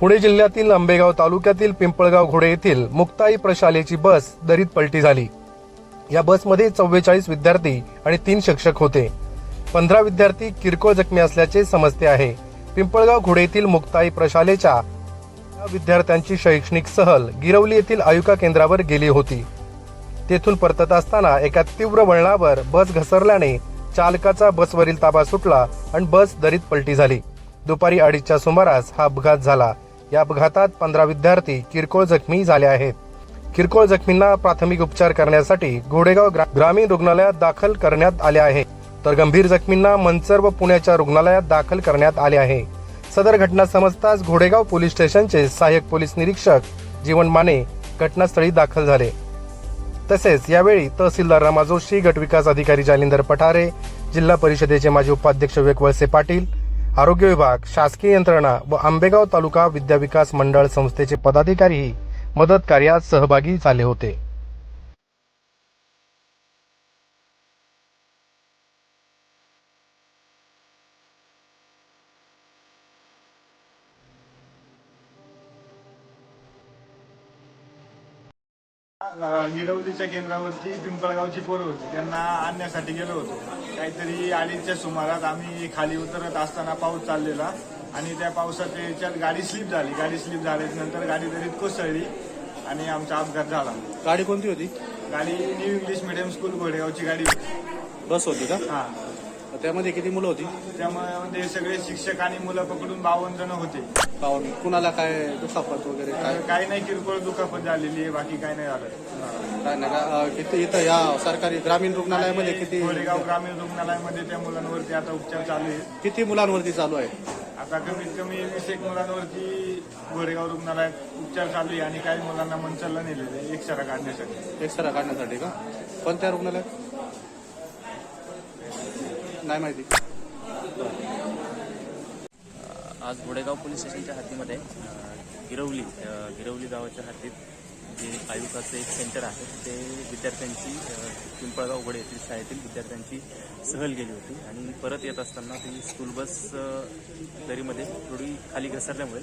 पुणे जिल्ह्यातील आंबेगाव तालुक्यातील पिंपळगाव घोडे येथील मुक्ताई प्रशालेची बस दरीत पलटी झाली. या बसमध्ये चव्वेचाळीस विद्यार्थी आणि तीन शिक्षक होते. पंधरा विद्यार्थी किरकोळ जखमी असल्याचे समजते आहे. पिंपळगाव घोडे येथील मुक्ताई प्रशालेच्या विद्यार्थ्यांची शैक्षणिक सहल गिरवली येथील आयुका केंद्रावर गेली होती. तेथून परतत असताना एका तीव्र वळणावर बस घसरल्याने चालकाचा बसवरील ताबा सुटला आणि बस दरीत पलटी झाली. दुपारी अडीचच्या सुमारास हा अपघात झाला. या अपघातात पंधरा विद्यार्थी किरकोळ जखमी झाले आहेत. किरकोळ जखमींना प्राथमिक उपचार करण्यासाठी घोडेगाव ग्रा- ग्रामीण रुग्णालयात दाखल करण्यात आले आहे. तर गंभीर जखमींना मंचर व पुण्याच्या रुग्णालयात दाखल करण्यात आले आहे. सदर घटना समजताच घोडेगाव पोलीस स्टेशनचे सहाय्यक पोलीस निरीक्षक जीवन माने घटनास्थळी दाखल झाले. तसेच यावेळी तहसीलदार रमा जोशी गटविकास अधिकारी जालिंदर पठारे जिल्हा परिषदेचे माजी उपाध्यक्ष विवेक वळसे पाटील आरोग्य विभाग शासकीय यंत्रणा व आंबेगाव तालुका विद्याविकास मंडळ संस्थेचे पदाधिकारीही मदत कार्यात सहभागी झाले होते. गिरवलीच्या केंद्रावरती पिंपळगावची पोरं होती. त्यांना आणण्यासाठी गेलो होतो. काहीतरी अडीचच्या सुमारास आम्ही खाली उतरत असताना पाऊस चाललेला आणि त्या पावसाच्या याच्यात गाडी स्लिप झाली. गाडी स्लिप झाल्याच्यानंतर गाडी दरीत कोसळली आणि आमचा अपघात झाला. गाडी कोणती होती? गाडी न्यू इंग्लिश मिडियम स्कूल घोडेगावची गाडी होती. बस होती का? हा. त्यामध्ये किती मुलं होती? त्यामुळे ते सगळे शिक्षक आणि मुलं पकडून बावन्न जण होते. पाहून कुणाला काय दुखापत वगैरे काय? काही नाही किरकोळ दुखापत झालेली आहे बाकी काही नाही झालं. काय नाही का अं, किती इथं या सरकारी ग्रामीण रुग्णालयामध्ये किती घोडेगाव ग्रामीण रुग्णालयामध्ये त्या मुलांवरती आता उपचार चालू आहे किती मुलांवरती चालू आहे? आता कमीत कमी वीस एक मुलांवरती गोरेगाव रुग्णालयात उपचार चालू आहे आणि काही मुलांना मंचरला नेलेले आहे एक्सरा काढण्यासाठी. एक्सरा काढण्यासाठी का? कोणत्या रुग्णालयात? नाही माहिती. आज घोडेगाव पोलीस स्टेशनच्या हद्दीमध्ये गिरवली गिरवली गावाच्या हद्दीत जे आयुकाचं एक सेंटर आहे ते विद्यार्थ्यांची पिंपळगाव घोडे येथील शाळेतील विद्यार्थ्यांची सहल गेली होती आणि परत येत असताना ती स्कूल बस दरीमध्ये थोडी खाली घसरल्यामुळे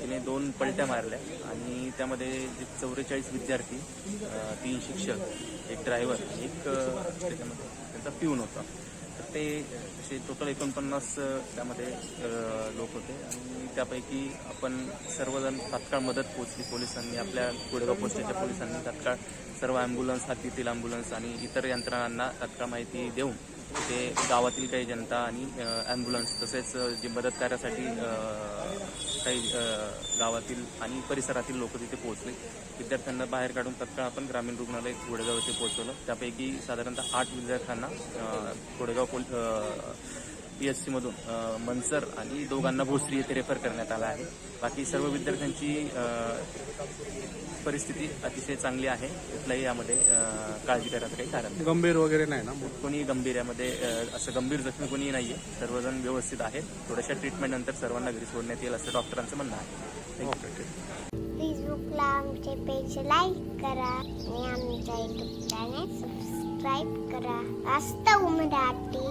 तिने दोन पलट्या मारल्या आणि त्यामध्ये जे चौवेचाळीस विद्यार्थी तीन शिक्षक एक ड्रायव्हर एक त्याच्यामध्ये त्यांचा पिऊन होता. ते असे टोटल एकोणपन्नास त्यामध्ये लोक होते. आणि त्यापैकी आपण सर्वजण तात्काळ मदत पोहोचली पोलिसांनी. आपल्या कोडेगाव पोस्टेच्या पोलिसांनी तात्काळ सर्व ॲम्ब्युलन्स हातीतील ॲम्ब्युलन्स आणि इतर यंत्रणांना तात्काळ माहिती देऊन ते गावातील काही जनता आणि ॲम्ब्युलन्स तसेच जे मदत कार्यासाठी काही गावातील आणि परिसरातील लोक तिथे पोहोचले. विद्यार्थ्यांना बाहेर काढून तत्काळ आपण ग्रामीण रुग्णालय गोडेगाव येथे पोहोचवलं. त्यापैकी साधारणतः आठ विद्यार्थ्यांना घोडेगाव गोडेगाव पोल पी एच सीमधून मनसर आणि दोघांना भोसरी येथे रेफर करण्यात आला आहे. बाकी सर्व विद्यार्थ्यांची परिस्थिती अतिशय चांगली आहे. कुठलाही यामध्ये काळजी करायचं काही कारण नाही. गंभीर वगैरे नाही ना? कोणी गंभीर यामध्ये अ, असं गंभीर जखमी कोणी नाहीये. सर्वजण व्यवस्थित आहेत. थोड्याशा ट्रीटमेंट नंतर सर्वांना घरी सोडण्यात येईल असं डॉक्टरांचं म्हणणं आहे. ओके ठीक फेसबुकला आमचे पेज लाईक करा आणि आमच्या युट्यूब चॅनेल सबस्क्राईब करा. वास्तव मराठी